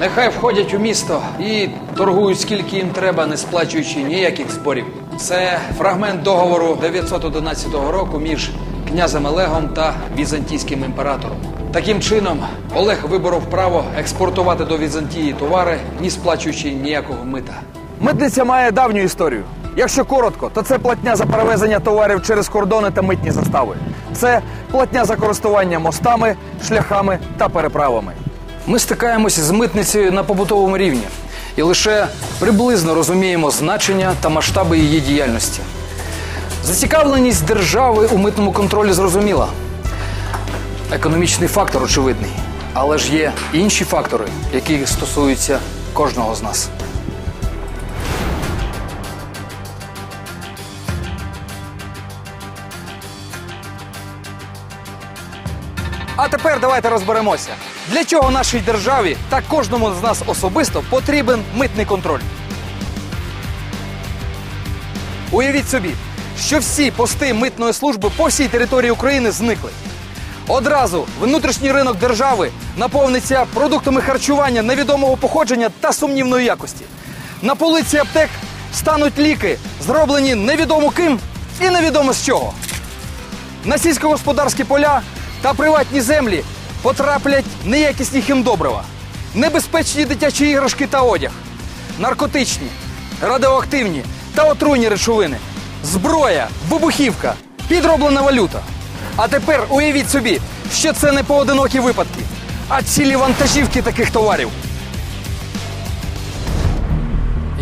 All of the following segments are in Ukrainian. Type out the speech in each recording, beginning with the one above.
Нехай входять у місто і торгують скільки їм треба, не сплачуючи ніяких зборів. Це фрагмент договору 911 року між князем Олегом та візантійським імператором. Таким чином, Олег виборов право експортувати до Візантії товари, не сплачуючи ніякого мита. Митниця має давню історію. Якщо коротко, то це платня за перевезення товарів через кордони та митні застави. Це платня за користування мостами, шляхами та переправами. Ми стикаємося з митницею на побутовому рівні і лише приблизно розуміємо значення та масштаби її діяльності. Зацікавленість держави у митному контролі зрозуміла. Економічний фактор очевидний, але ж є інші фактори, які стосуються кожного з нас. А тепер давайте розберемося, для чого нашій державі та кожному з нас особисто потрібен митний контроль. Уявіть собі, що всі пости митної служби по всій території України зникли. Одразу внутрішній ринок держави наповниться продуктами харчування невідомого походження та сумнівної якості. На полиці аптек стануть ліки, зроблені невідомо ким і невідомо з чого. На сільськогосподарські поля та приватні землі потраплять неякісні хімдобрива, небезпечні дитячі іграшки та одяг, наркотичні, радіоактивні та отруйні речовини, зброя, вибухівка, підроблена валюта. А тепер уявіть собі, що це не поодинокі випадки, а цілі вантажівки таких товарів.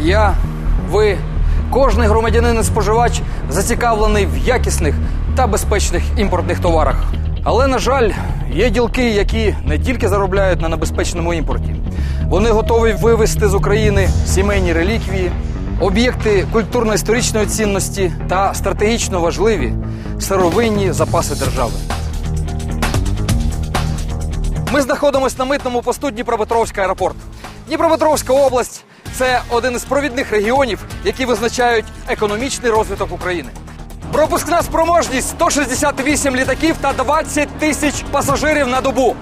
Я, ви, кожний громадянин і споживач зацікавлений в якісних та безпечних імпортних товарах. Але, на жаль, є ділки, які не тільки заробляють на небезпечному імпорті. Вони готові вивезти з України сімейні реліквії, об'єкти культурно-історичної цінності та стратегічно важливі сировинні запаси держави. Ми знаходимося на митному посту Дніпропетровський аеропорт. Дніпропетровська область це один із провідних регіонів, які визначають економічний розвиток України. Пропускна спроможність 168 літаків та 20 тисяч пасажирів на добу.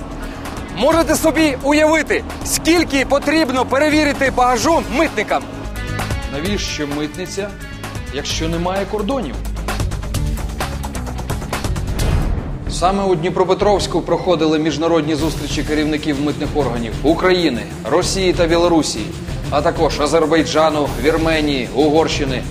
Можете собі уявити, скільки потрібно перевірити багажу митникам. Навіщо митниця, якщо немає кордонів? Саме у Дніпропетровську проходили міжнародні зустрічі керівників митних органів України, Росії та Білорусі, а також Азербайджану, Вірменії, Угорщини.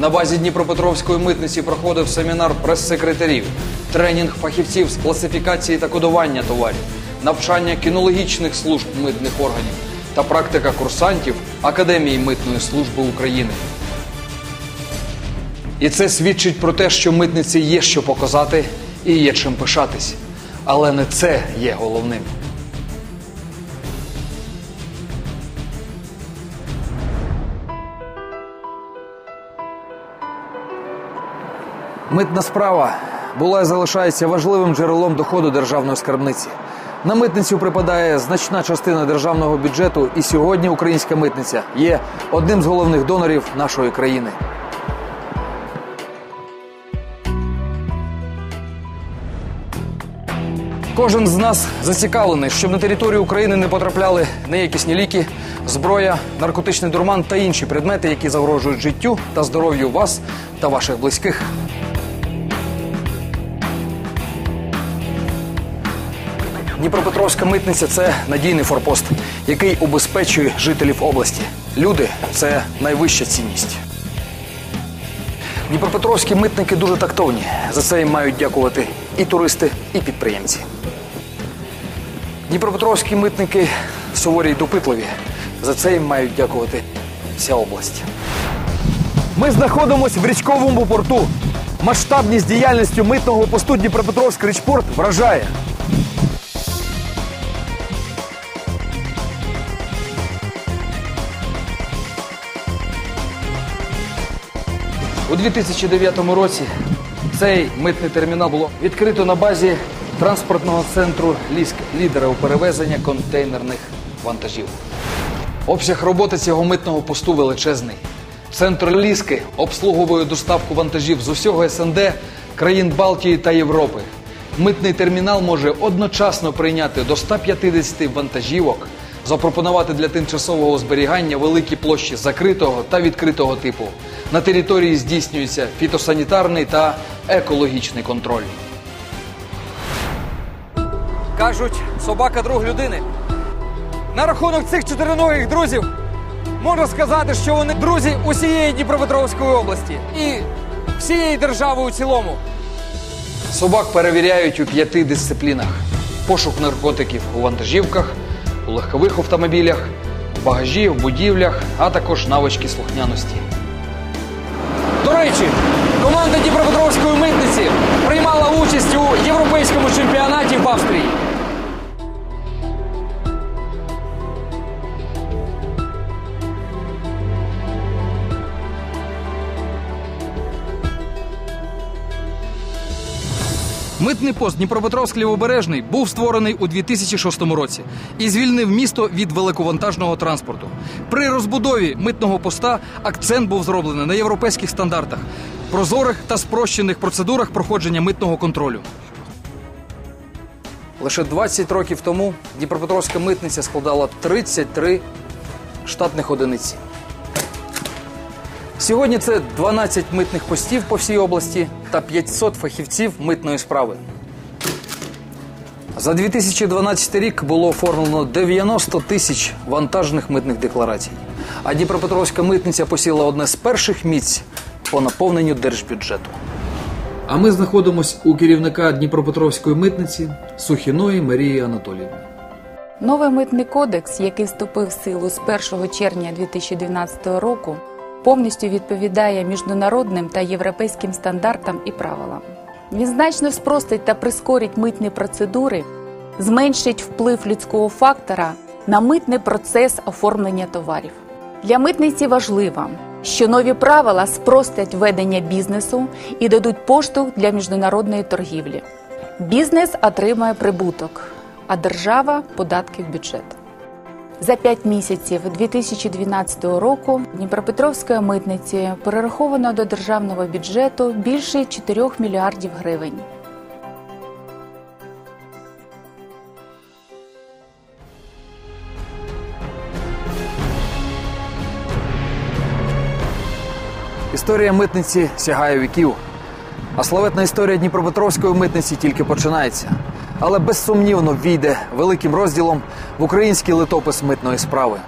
На базі Дніпропетровської митниці проходив семінар прес-секретарів, тренінг фахівців з класифікації та кодування товарів, навчання кінологічних служб митних органів та практика курсантів Академії митної служби України. І це свідчить про те, що митниці є що показати і є чим пишатись. Але не це є головним. Митна справа була і залишається важливим джерелом доходу державної скарбниці. На митницю припадає значна частина державного бюджету, і сьогодні українська митниця є одним з головних донорів нашої країни. Кожен з нас зацікавлений, щоб на територію України не потрапляли неякісні ліки, зброя, наркотичний дурман та інші предмети, які загрожують життю та здоров'ю вас та ваших близьких. Дніпропетровська митниця це надійний форпост, який убезпечує жителів області. Люди це найвища цінність. Дніпропетровські митники дуже тактовні. За це їм мають дякувати і туристи, і підприємці. Дніпропетровські митники суворі й допитливі. За це їм мають дякувати вся область. Ми знаходимося в річковому порту. Масштабність діяльністю митного посту Дніпропетровський річпорт вражає. У 2009 році цей митний термінал було відкрито на базі транспортного центру Ліск, лідера у перевезення контейнерних вантажів. Обсяг роботи цього митного посту величезний. Центр Ліски обслуговує доставку вантажів з усього СНД, країн Балтії та Європи. Митний термінал може одночасно прийняти до 150 вантажівок запропонувати для тимчасового зберігання великі площі закритого та відкритого типу. На території здійснюється фітосанітарний та екологічний контроль. Кажуть, собака друг людини. На рахунок цих чотириногих друзів можна сказати, що вони друзі усієї Дніпропетровської області і всієї держави у цілому. Собак перевіряють у п'яти дисциплінах: пошук наркотиків у вантажівках, у легкових автомобілях, в багажі, в будівлях, а також навички слухняності. До речі, команда Дніпропетровської митниці приймала участь у європейському чемпіонаті в Австрії. Митний пост Дніпропетровськ Лівобережний був створений у 2006 році і звільнив місто від великовантажного транспорту. При розбудові митного поста акцент був зроблений на європейських стандартах, прозорих та спрощених процедурах проходження митного контролю. Лише 20 років тому Дніпропетровська митниця складала 33 штатних одиниці. Сьогодні це 12 митних постів по всій області та 500 фахівців митної справи. За 2012 рік було оформлено 90 тисяч вантажних митних декларацій. А Дніпропетровська митниця посіла одне з перших місць по наповненню держбюджету. А ми знаходимося у керівника Дніпропетровської митниці Сухіної Марії Анатоліївни. Новий митний кодекс, який вступив в силу з 1 червня 2012 року, повністю відповідає міжнародним та європейським стандартам і правилам. Він значно спростить та прискорить митні процедури, зменшить вплив людського фактора на митний процес оформлення товарів. Для митниці важливо, що нові правила спростять ведення бізнесу і дадуть поштовх для міжнародної торгівлі. Бізнес отримає прибуток, а держава податки в бюджет. За 5 місяців 2012 року Дніпропетровської митниці перераховано до державного бюджету більше 4 мільярдів гривень. Історія митниці сягає віків. А славетна історія Дніпропетровської митниці тільки починається. Але безсумнівно війде великим розділом в український литопис митної справи.